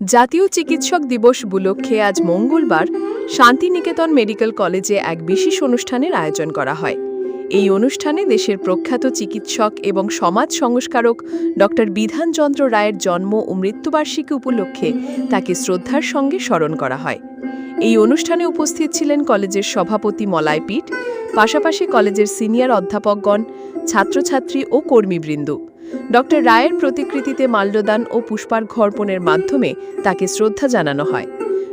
জাতীয় চিকিৎসক দিবস উপলক্ষে আজ মঙ্গলবার শান্তিনিকেতন মেডিকেল কলেজে এক বিশেষ অনুষ্ঠানের আয়োজন করা হয়। এই অনুষ্ঠানে দেশের প্রখ্যাত চিকিৎসক এবং সমাজ সংস্কারক ডক্টর বিধানচন্দ্র রায়ের জন্ম ও মৃত্যুবার্ষিকী উপলক্ষে তাকে শ্রদ্ধার সঙ্গে স্মরণ করা হয়। এই অনুষ্ঠানে উপস্থিত ছিলেন কলেজের সভাপতি মলয় পিঠ পাশাপাশি কলেজের সিনিয়র অধ্যাপকগণ, ছাত্রছাত্রী ও কর্মীবৃন্দ। ডক্টর রায়ের প্রতিকৃতিতে মাল্যদান ও পুষ্পার্ঘ অর্পণের মাধ্যমে তাকে শ্রদ্ধা জানানো হয়।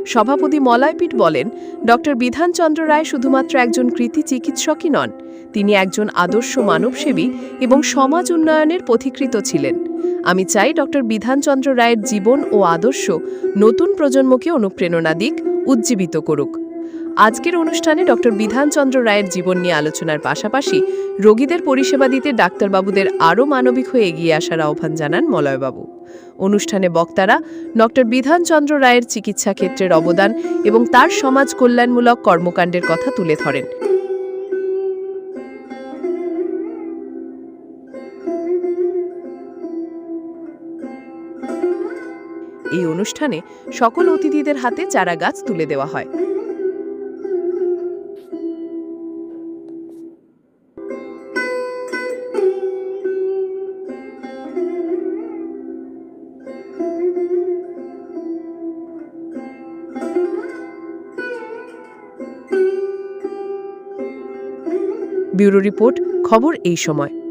সভাপতি মলয়পীঠ বলেন, ডক্টর বিধানচন্দ্র রায় শুধুমাত্র একজন কৃতি চিকিৎসকই নন, তিনি একজন আদর্শ মানবসেবী এবং সমাজ উন্নয়নের পথিকৃত ছিলেন। আমি চাই ডক্টর বিধানচন্দ্র রায়ের জীবন ও আদর্শ নতুন প্রজন্মকে অনুপ্রেরণা দিক, উজ্জীবিত করুক। আজকের অনুষ্ঠানে ডক্টর বিধানচন্দ্র রায়ের জীবন নিয়ে আলোচনার পাশাপাশি রোগীদের পরিষেবা দিতে ডাক্তারবাবুদের আরও মানবিক হয়ে এগিয়ে আসার আহ্বান জানান মলয়বাবু। অনুষ্ঠানে বক্তারা ডক্টর বিধানচন্দ্র রায়ের চিকিৎসা ক্ষেত্রের অবদান এবং তার সমাজ কল্যাণমূলক কর্মকাণ্ডের কথা তুলে ধরেন। এই অনুষ্ঠানে সকল অতিথিদের হাতে চারা গাছ তুলে দেওয়া হয়। ব্যুরো রিপোর্ট খবর এই সময়।